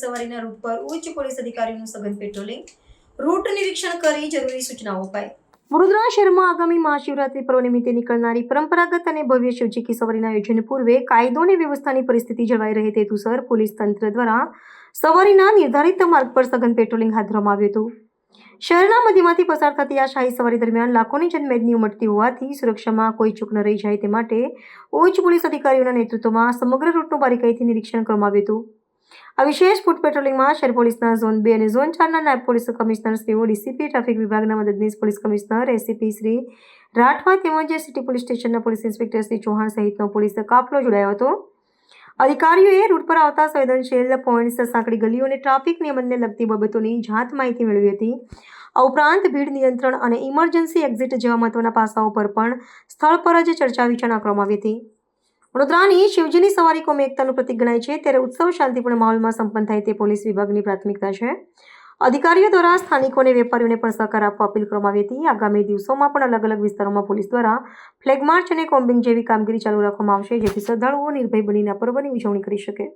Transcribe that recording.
સવારીના route પર ઉચ્ચ police અધિકારીઓનું સઘન પેટ્રોલિંગ. રૂટ નિરીક્ષણ કરી જરૂરી સૂચનાઓ અપાઈ. વડોદરા શહેરમાં આગામી મહાશિવરાત્રી પર્વ નિમિત્તે નીકળનારી પરંપરાગત અને ભવ્ય શિવજી કી સવારીના આયોજન પૂર્વે કાયદો અને વ્યવસ્થાની પરિસ્થિતિ જળવાઈ રહે તે હેતુસર પોલીસ તંત્ર દ્વારા સવારીના નિર્ધારિત માર્ગ પર સઘન પેટ્રોલિંગ હાથ ધરવામાં આવ્યું હતું. શહેરના મધ્યમાંથી પસાર થતી આ શાહી સવારી દરમિયાન લાખોની જનમેદની ઉમટતી હોવાથી સુરક્ષામાં કોઈ ચૂક ન રહી જાય તે માટે ઉચ્ચ પોલીસ અધિકારીઓના નેતૃત્વમાં સમગ્ર રૂટનું બારીકાઈથી નિરીક્ષણ કરવામાં આવ્યું હતું. આ વિશેષ ફૂટ પેટ્રોલિંગમાં શહેર પોલીસના ઝોન બે અને ઝોન ચારના નાયબ પોલીસ કમિશનર શ્રીઓ ડીસીપી, ટ્રાફિક વિભાગના મદદનીશ police commissioner, ACP Shri Rathwa તેમજ સિટી પોલીસ સ્ટેશનના પોલીસ ઇન્સ્પેક્ટર શ્રી ચૌહાણ સહિતનો પોલીસ કાફલો જોડાયો હતો. અધિકારીઓએ રૂટ પર આવતા સંવેદનશીલ પોઈન્ટ્સ, સાંકડી ગલીઓ અને ટ્રાફિક નિયમનને લગતી બાબતોની જાત માહિતી મેળવી હતી. આ ઉપરાંત ભીડ નિયંત્રણ અને ઇમરજન્સી એક્ઝિટ જેવા મહત્વના પાસાઓ પર પણ સ્થળ પર જ ચર્ચા વિચારણા કરવામાં આવી હતી. વડોદરાની શિવજીની સવારી કોમી એકતાનું પ્રતિક ગણાય છે. ત્યારે ઉત્સવ શાંતિપૂર્ણ માહોલમાં સંપન્ન થાય તે પોલીસ વિભાગની પ્રાથમિકતા છે. અધિકારીઓ દ્વારા સ્થાનિકો અને વેપારીઓને પણ સહકાર આપવા અપીલ કરવામાં આવી હતી. આગામી દિવસોમાં પણ અલગ અલગ વિસ્તારોમાં પોલીસ દ્વારા ફ્લેગ માર્ચ અને કોમ્બિંગ જેવી કામગીરી ચાલુ રાખવામાં આવશે, જેથી શ્રદ્ધાળુઓ નિર્ભય બનીને પર્વની ઉજવણી કરી શકે.